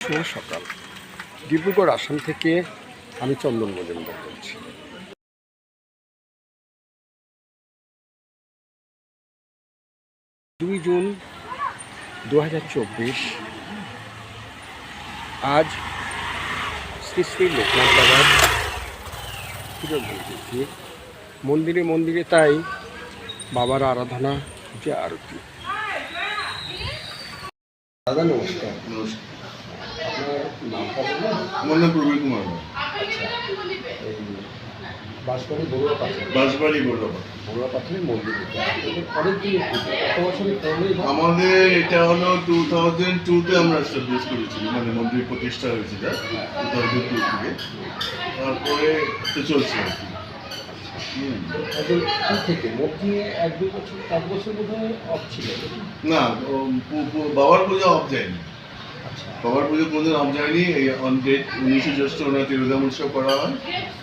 শুভ সকাল। ডিব্রুগড় আসাম থেকে আমি চন্দন মজুমদার বলছি। দুই জুন দু হাজার চব্বিশ আজ শ্রী শ্রী লোকনাথ বাবার পুজো মন্দির মন্দিরে মন্দিরে তাই বাবার আরাধনা যে আরতি। দাদা নমস্কার। বলবেন আমার নাম প্রবীর কুমার। বাঁশবাড়ি বড়ুয়া পাথর। বাঁশবাড়ি বড়ুয়া বড়ুয়া পাথরের মন্দির আমাদের এটা হলো টু থাউজেন্ড টুতে আমরা এস্টাবলিশ মানে মন্দির প্রতিষ্ঠা হয়েছিল টু থাউজেন্ড টু থেকে। তারপরে তো চলছে আর কি। ছিল? না বাবার পুজো অফ যায়নি। আচ্ছা বাবার পুজো কোনোদিন অফ যায়নি এই অন ডেট উনিশে জ্যৈষ্ঠ ওনার তিরোধাম উৎসব করা হয়।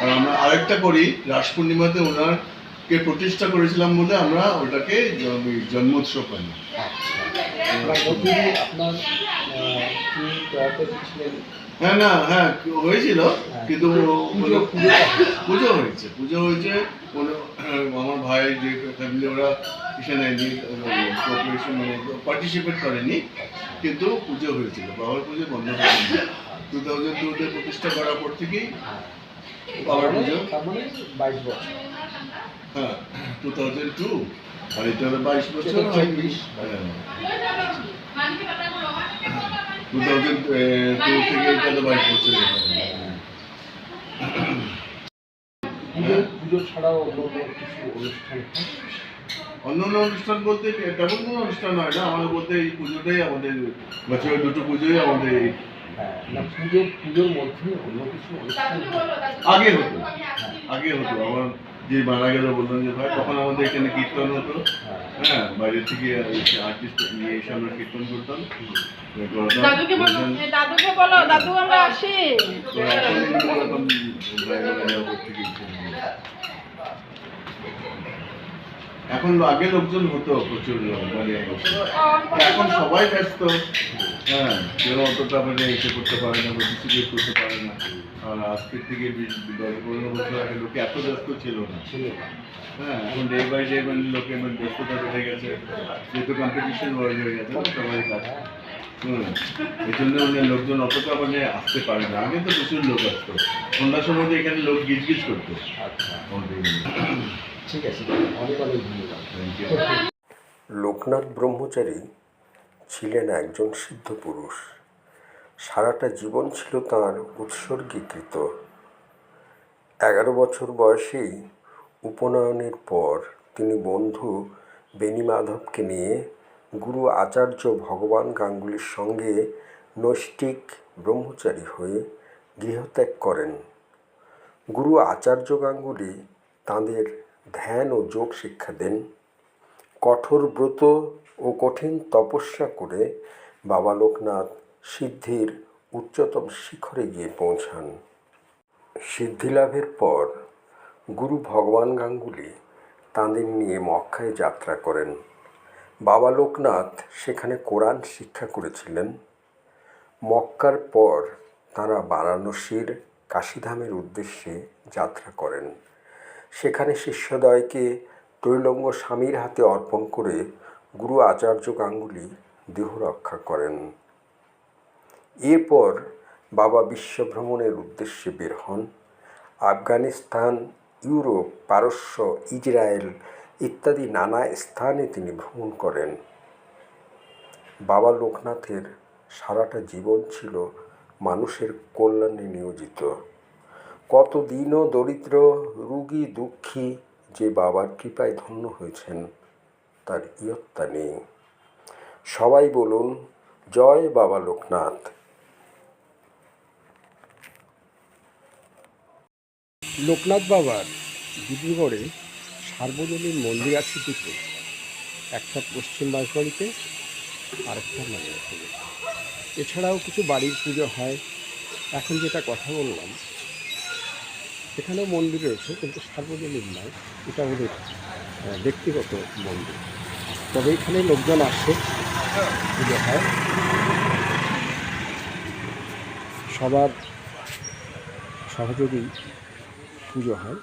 আর আমরা আরেকটা করি রাস পূর্ণিমাতে ওনারকে প্রতিষ্ঠা করেছিলাম বলে আমরা ওটাকে জ- জন্মোৎসব পাই আচ্ছা। ছিলেন? হ্যাঁ না হ্যাঁ হয়েছিল কিন্তু পুজো হয়েছে। পুজো হয়েছে কোনো আমার ভাই যে ফ্যামিলি ওরা কোঅপারেশন মানে পার্টিসিপেট করেনি কিন্তু পুজো হয়েছিল বাবার পুজো বন্ধ হয়নি টু থাউজেন্ড টুতে প্রতিষ্ঠা করার পর থেকেই বাবার পুজো। বাইশ বছর হ্যাঁ টু থাউজেন্ড টু আর এটা হলো বাইশ বছর টু থাউজেন্ড টু থেকে এটা বাইশ বছর পুজো ছাড়াও অন্য অন্য কিছু অনুষ্ঠান হয়? অন্য অন্য অনুষ্ঠান বলতে তেমন কোনো অনুষ্ঠান হয় না? আমাদের বলতে এই পুজোটাই আমাদের বছরের দুটো পুজোই আমাদের এই- হ্যাঁ পুজো পুজোর মধ্যে অন্য কিছু অনুষ্ঠান আগে হতো আগে হতো। আমার যে মারা গেল বললাম যে ভাই তখন আমাদের এখানে কীর্তন হতো। হ্যাঁ। হ্যাঁ বাইরে থেকে আর্টিস্ট নিয়ে এসে আমরা কীর্তন করতাম। দাদুকে বলো দাদু আমরা আসি। এখন আগে লোকজন হতো প্রচুর লোক মানে এখন সবাই ব্যস্ত হ্যাঁ কেউ অতটা মানে এসে করতে পারে না পার্টিসিপেট করতে পারে না আর আজকের থেকে পনেরো বছর আগে লোকে এত ব্যস্ত ছিল না ছিল না। হ্যাঁ এখন ডে বাই ডে মানে লোকে মানে ব্যস্ততা বেড়ে গেছে যেহেতু কম্পিটিশন ওয়ার্ল্ড হয়ে গেছে সবাই কাজ হুম এই জন্য মানে লোকজন অতটা মানে আসতে পারে না। আগে তো প্রচুর লোক আসতো। সন্ধ্যার সময় তো এখানে লোক গিজ গিজ করতো। আচ্ছা ঠিক আছে অনেক অনেক ধন্যবাদ। লোকনাথ ব্রহ্মচারী ছিলেন একজন সিদ্ধ পুরুষ। সারাটা জীবন ছিল তাঁর উৎসর্গীকৃত। এগারো বছর বয়সেই উপনয়নের পর তিনি বন্ধু বেণীমাধবকে নিয়ে গুরু আচার্য ভগবান গাঙ্গুলির সঙ্গে নৈষ্টিক ব্রহ্মচারী হয়ে গৃহত্যাগ করেন। গুরু আচার্য গাঙ্গুলি তাঁদের ধ্যান ও যোগ শিক্ষা দেন। কঠোর ব্রত ও কঠিন তপস্যা করে বাবা লোকনাথ সিদ্ধির উচ্চতম শিখরে গিয়ে পৌঁছান। সিদ্ধিলাভের পর গুরু ভগবান গাঙ্গুলি তাঁদের নিয়ে মক্কায় যাত্রা করেন। বাবা লোকনাথ সেখানে কোরআন শিক্ষা করেছিলেন। মক্কার পর তাঁরা বারাণসীর কাশীধামের উদ্দেশ্যে যাত্রা করেন। সেখানে শিষ্যদয়কে ত্রৈলঙ্গ স্বামীর হাতে অর্পণ করে গুরু আচার্য গাঙ্গুলি দেহ রক্ষা করেন। এরপর বাবা বিশ্বভ্রমণের উদ্দেশ্যে বের হন। আফগানিস্তান, ইউরোপ, পারস্য ইসরায়েল ইত্যাদি নানা স্থানে তিনি ভ্রমণ করেন। বাবা লোকনাথের সারাটা জীবন ছিল মানুষের কল্যাণে নিয়োজিত। কত কতদিনও দরিদ্র, রুগী, দুঃখী যে বাবার কৃপায় ধন্য হয়েছেন, তার ইয়ত্তা নেই। সবাই বলুন, জয় বাবা লোকনাথ। লোকনাথ বাবার ডিব্রুগড়ে সার্বজনীন মন্দির আছে দুটো। একটা পশ্চিম বাঁশবাড়িতে আর একটা মাঝারপুরে এছাড়াও কিছু বাড়ির পুজো হয়। এখন যেটা কথা বললাম, এখানেও মন্দির রয়েছে, কিন্তু সার্বজনীন নয়, এটা ওদের ব্যক্তিগত মন্দির। তবে এখানে লোকজন আসে, পুজো হয়। সবার সহযোগী পুজো হয়।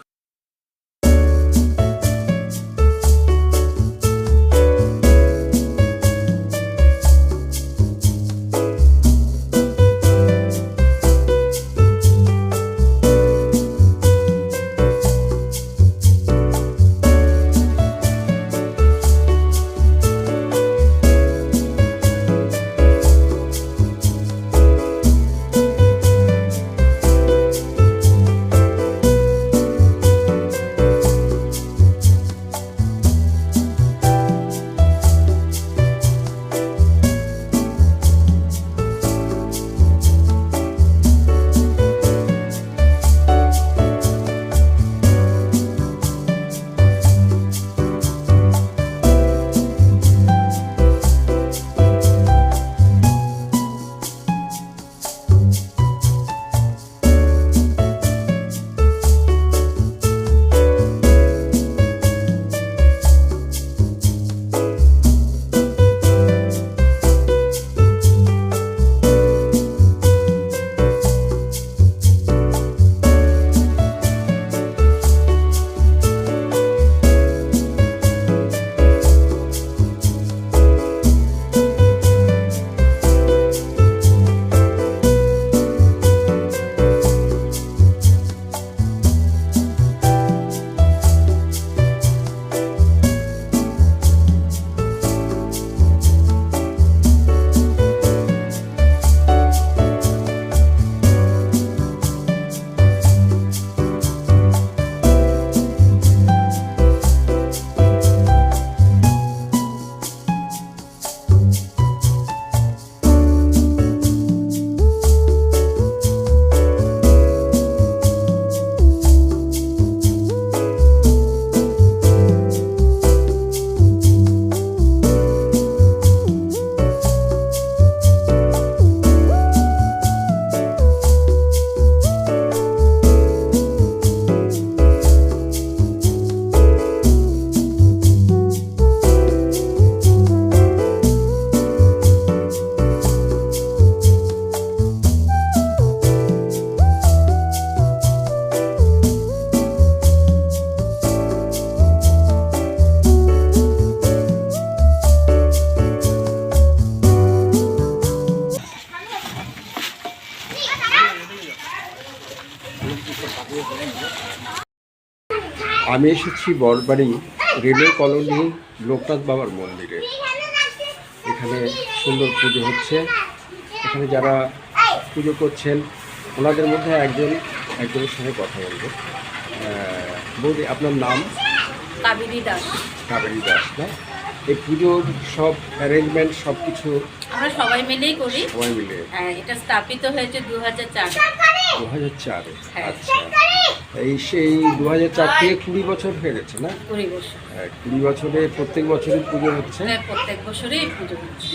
আমি এসেছি বরবাড়ি রেলওয়ে কলোনি লোকনাথ বাবার মন্দিরে। এখানে সুন্দর পুজো হচ্ছে। এখানে যারা পুজো করছেন ওনাদের মধ্যে একজন একজনের সঙ্গে কথা বলব। বৌদি আপনার নাম? কাবেরী দাস। কাবেরী দাস না? এই পুজোর সব অ্যারেঞ্জমেন্ট সব কিছু আমরা সবাই মিলেই করি। সবাই মিলে। হ্যাঁ, এটা স্থাপিত হয়েছে দু হাজার চার। দু হাজার চারে? হ্যাঁ। আচ্ছা। এই সেই দু হাজার চার থেকে কুড়ি বছর হয়ে গেছে না? কুড়ি বছর। হ্যাঁ, কুড়ি বছরে প্রত্যেক বছরই পুজো হচ্ছে। হ্যাঁ, প্রত্যেক বছরই পুজো হচ্ছে।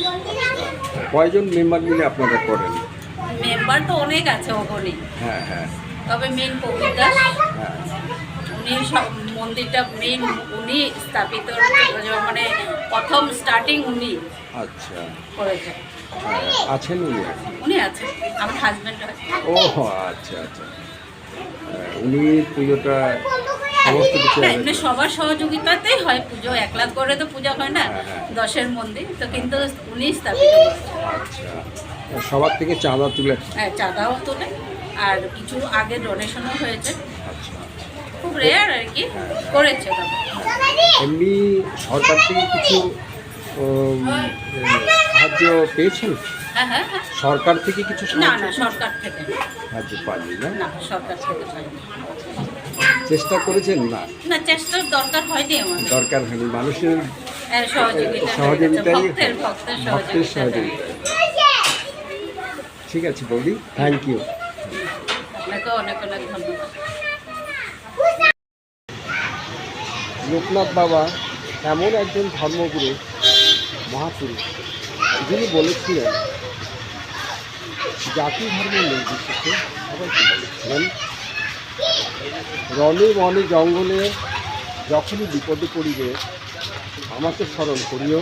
কয়জন মেম্বার মিলে আপনারা করেন? মেম্বার তো অনেক আছে ওখানে হ্যাঁ হ্যাঁ। তবে মেন কবির দাস। হ্যাঁ। উনি সব মন্দিরটা মেন উনি স্থাপিত মানে প্রথম স্টার্টিং উনি আচ্ছা। করেছেন। হ্যাঁ, আছেন উনি? উনি আছেন আমার হাজব্যান্ড ও আচ্ছা আচ্ছা। হ্যাঁ, উনি পুজোটা সমস্ত কিছু হ্যাঁ, এমনি সবার সহযোগিতাতেই হয় পুজো একলা করে তো পূজা হয় না। দশের মন্দির তো কিন্তু উনি স্থাপিত আচ্ছা সবার থেকে চাঁদা তুলে হ্যাঁ চাঁদাও তোলে আর কিছু আগে ডোনেশনও হয়েছে। খুব রেয়ার আর কি করেছে এমনি সরকার থেকে কিছু সাহায্য পেয়েছেন? হ্যাঁ হ্যাঁ হ্যাঁ। সরকার থেকে কিছু না না সরকার থেকে। সাহায্য পাননি না? সরকার থেকে চেষ্টা করেছেন? না। না চেষ্টার দরকার হয়নি আমাদের। দরকার হয়নি। মানুষের সহযোগিতাই ভক্তের সহযোগিতা সহযোগিতা। ঠিক আছে বৌদি। থ্যাংক ইউ আপনাকে অনেক অনেক ধন্যবাদ। লোকনাথ বাবা এমন একজন ধর্মগুরু, মহাপুরুষ, যিনি বলেছিলেন, জাতি ধর্ম নির্বিশেষে সবাইকে বলেছিলেন? রনে বনে জঙ্গলে যখনই বিপদে পড়িবে, আমাকে স্মরণ করিও,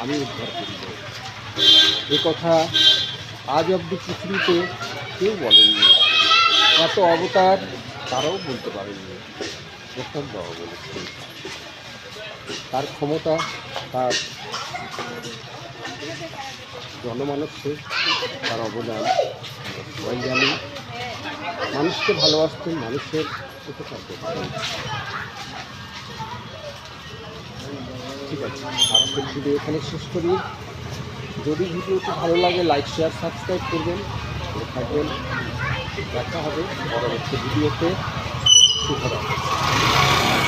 আমি উদ্ধার করিব। এ কথা আজ অবধি পৃথিবীতে কেউ বলেননি। এত অবতার তারাও বলতে পারেননি। বলেছেন তার ক্ষমতা, তার জনমানসে তার অবদান সবাই জানি মানুষকে ভালোবাসতেন, মানুষের উপকার করতেন। ঠিক আছে, আজকের ভিডিও এখানে শেষ করি। যদি ভিডিওটি ভালো লাগে লাইক শেয়ার সাবস্ক্রাইব করবেন। থাকবেন। দেখা হবে পরবর্তী ভিডিওতে そうかな。